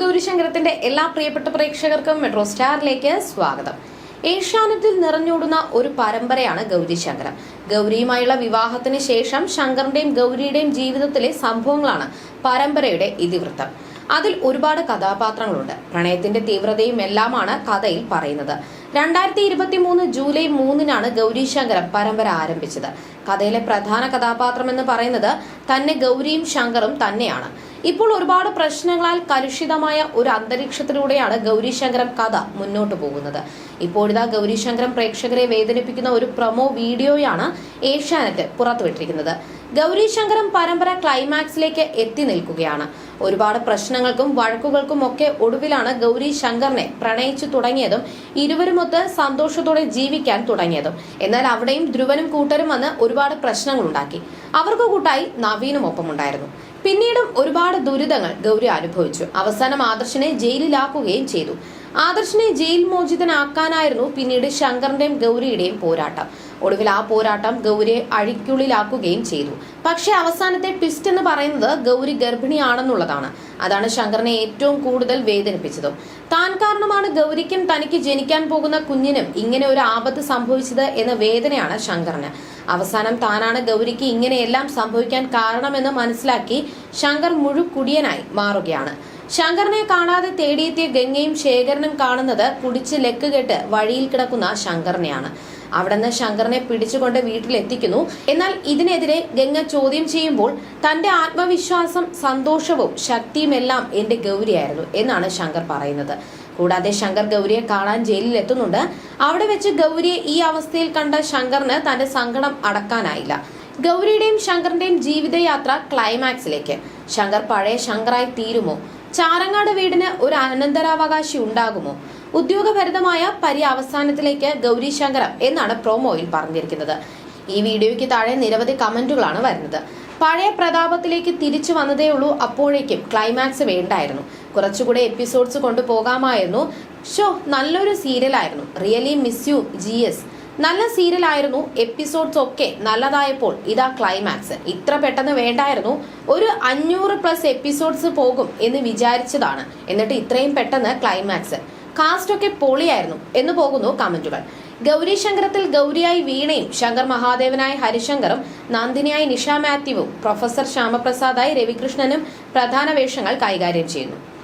ഗൗരിശങ്കരത്തിന്റെ എല്ലാ പ്രിയപ്പെട്ട പ്രേക്ഷകർക്കും മെട്രോ സ്റ്റാറിലേക്ക് സ്വാഗതം. ഏഷ്യാനെറ്റിൽ നിറഞ്ഞോടുന്ന ഒരു പരമ്പരയാണ് ഗൗരിശങ്കരം. ഗൗരിയുമായുള്ള വിവാഹത്തിന് ശേഷം ശങ്കറിന്റെയും ഗൗരിയുടെയും ജീവിതത്തിലെ സംഭവങ്ങളാണ് പരമ്പരയുടെ ഇതിവൃത്തം. അതിൽ ഒരുപാട് കഥാപാത്രങ്ങളുണ്ട്. പ്രണയത്തിന്റെ തീവ്രതയും എല്ലാമാണ് കഥയിൽ പറയുന്നത്. രണ്ടായിരത്തി ഇരുപത്തി മൂന്ന് ജൂലൈ മൂന്നിനാണ് ഗൗരിശങ്കരം പരമ്പര ആരംഭിച്ചത്. കഥയിലെ പ്രധാന കഥാപാത്രം എന്ന് പറയുന്നത് തന്നെ ഗൗരിയും ശങ്കറും തന്നെയാണ്. ഇപ്പോൾ ഒരുപാട് പ്രശ്നങ്ങളാൽ കലുഷിതമായ ഒരു അന്തരീക്ഷത്തിലൂടെയാണ് ഗൗരിശങ്കരം കഥ മുന്നോട്ട് പോകുന്നത്. ഇപ്പോഴിതാ ഗൗരിശങ്കരം പ്രേക്ഷകരെ വേദനിപ്പിക്കുന്ന ഒരു പ്രൊമോ വീഡിയോയാണ് ഏഷ്യാനെറ്റ് പുറത്തുവിട്ടിരിക്കുന്നത്. ഗൗരിശങ്കരം പരമ്പര ക്ലൈമാക്സിലേക്ക് എത്തി നിൽക്കുകയാണ്. ഒരുപാട് പ്രശ്നങ്ങൾക്കും വഴക്കുകൾക്കും ഒക്കെ ഒടുവിലാണ് ഗൗരി ശങ്കറിനെ പ്രണയിച്ചു തുടങ്ങിയതും ഇരുവരുമൊത്ത് സന്തോഷത്തോടെ ജീവിക്കാൻ തുടങ്ങിയതും. എന്നാൽ അവിടെയും ധ്രുവനും കൂട്ടരും വന്ന് ഒരുപാട് പ്രശ്നങ്ങൾ ഉണ്ടാക്കി അവർക്ക് കൂട്ടായി നവീനും ഒപ്പമുണ്ടായിരുന്നു. പിന്നീടും ഒരുപാട് ദുരിതങ്ങൾ ഗൗരി അനുഭവിച്ചു. അവസാനം ആദർശിനെ ജയിലിലാക്കുകയും ചെയ്തു. ആദർശിനെ ജയിൽ മോചിതനാക്കാനായിരുന്നു പിന്നീട് ശങ്കറിന്റെയും ഗൗരിയുടെയും പോരാട്ടം. ഒടുവിൽ ആ പോരാട്ടം ഗൗരിയെ അഴിക്കുള്ളിലാക്കുകയും ചെയ്തു. പക്ഷെ അവസാനത്തെ ട്വിസ്റ്റ് എന്ന് പറയുന്നത് ഗൗരി ഗർഭിണിയാണെന്നുള്ളതാണ്. അതാണ് ശങ്കറിനെ ഏറ്റവും കൂടുതൽ വേദനിപ്പിച്ചതും. താൻ കാരണമാണ് ഗൗരിക്കും തനിക്ക് ജനിക്കാൻ പോകുന്ന കുഞ്ഞിനും ഇങ്ങനെ ഒരു ആപത്ത് സംഭവിച്ചത് എന്ന വേദനയാണ് ശങ്കറിന്. അവസാനം താനാണ് ഗൗരിക്ക് ഇങ്ങനെയെല്ലാം സംഭവിക്കാൻ കാരണമെന്ന് മനസ്സിലാക്കി ശങ്കർ മുഴുക്കുടിയനായി മാറുകയാണ്. ശങ്കറിനെ കാണാതെ തേടിയെത്തിയ ഗംഗയും ശേഖരനും കാണുന്നത് കുടിച്ച് ലെക്ക് കെട്ട് വഴിയിൽ കിടക്കുന്ന ശങ്കറിനെയാണ്. അവിടുന്ന് ശങ്കറിനെ പിടിച്ചുകൊണ്ട് വീട്ടിലെത്തിക്കുന്നു. എന്നാൽ ഇതിനെതിരെ ഗംഗ ചോദ്യം ചെയ്യുമ്പോൾ തന്റെ ആത്മവിശ്വാസം സന്തോഷവും ശക്തിയുമെല്ലാം എന്റെ ഗൗരിയായിരുന്നു എന്നാണ് ശങ്കർ പറയുന്നത്. കൂടാതെ ശങ്കർ ഗൗരിയെ കാണാൻ ജയിലിൽ എത്തുന്നുണ്ട് അവിടെ വെച്ച് ഗൗരിയെ ഈ അവസ്ഥയിൽ കണ്ട ശങ്കറിന് തന്റെ സങ്കടം അടക്കാനായില്ല. ഗൗരിയുടെയും ശങ്കറിന്റെയും ജീവിതയാത്ര ക്ലൈമാക്സിലേക്ക്. ശങ്കർ പഴയ ശങ്കറായി തീരുമോ? ചാരങ്ങാട് വീടിന് ഒരു അനന്തരാവകാശി ഉണ്ടാകുമോ? ഉദ്യോഗഭരിതമായ പര്യവസാനത്തിലേക്ക് ഗൗരി ശങ്കരം എന്നാണ് പ്രോമോയിൽ പറഞ്ഞിരിക്കുന്നത്. ഈ വീഡിയോയ്ക്ക് താഴെ നിരവധി കമന്റുകളാണ് വരുന്നത്. പഴയ പ്രതാപത്തിലേക്ക് തിരിച്ചു വന്നതേ ഉള്ളൂ അപ്പോഴേക്കും ക്ലൈമാക്സ് വേണ്ടായിരുന്നു. കുറച്ചുകൂടെ എപ്പിസോഡ്സ് കൊണ്ടുപോകാമായിരുന്നു. ഷോ നല്ലൊരു സീരിയലായിരുന്നു really miss you G S നല്ല സീരിയലായിരുന്നു എപ്പിസോഡ്സ് ഒക്കെ നല്ലതായപ്പോൾ. ഇതാ ക്ലൈമാക്സ് ഇത്ര പെട്ടെന്ന് വേണ്ടായിരുന്നു. ഒരു അഞ്ഞൂറ് പ്ലസ് എപ്പിസോഡ്സ് പോകും എന്ന് വിചാരിച്ചതാണ്. എന്നിട്ട് ഇത്രയും പെട്ടെന്ന് ക്ലൈമാക്സ് കാസ്റ്റ് ഒക്കെ പൊളിയായിരുന്നു എന്ന് പോകുന്നു കമന്റുകൾ. ഗൗരി ശങ്കരത്തിൽ ഗൗരിയായി വീണയും ശങ്കർ മഹാദേവനായി ഹരിശങ്കറും നന്ദിനിയായി നിഷ മാത്യുവും പ്രൊഫസർ ശ്യാമപ്രസാദായി രവികൃഷ്ണനും പ്രധാന വേഷങ്ങൾ കൈകാര്യം ചെയ്യുന്നു.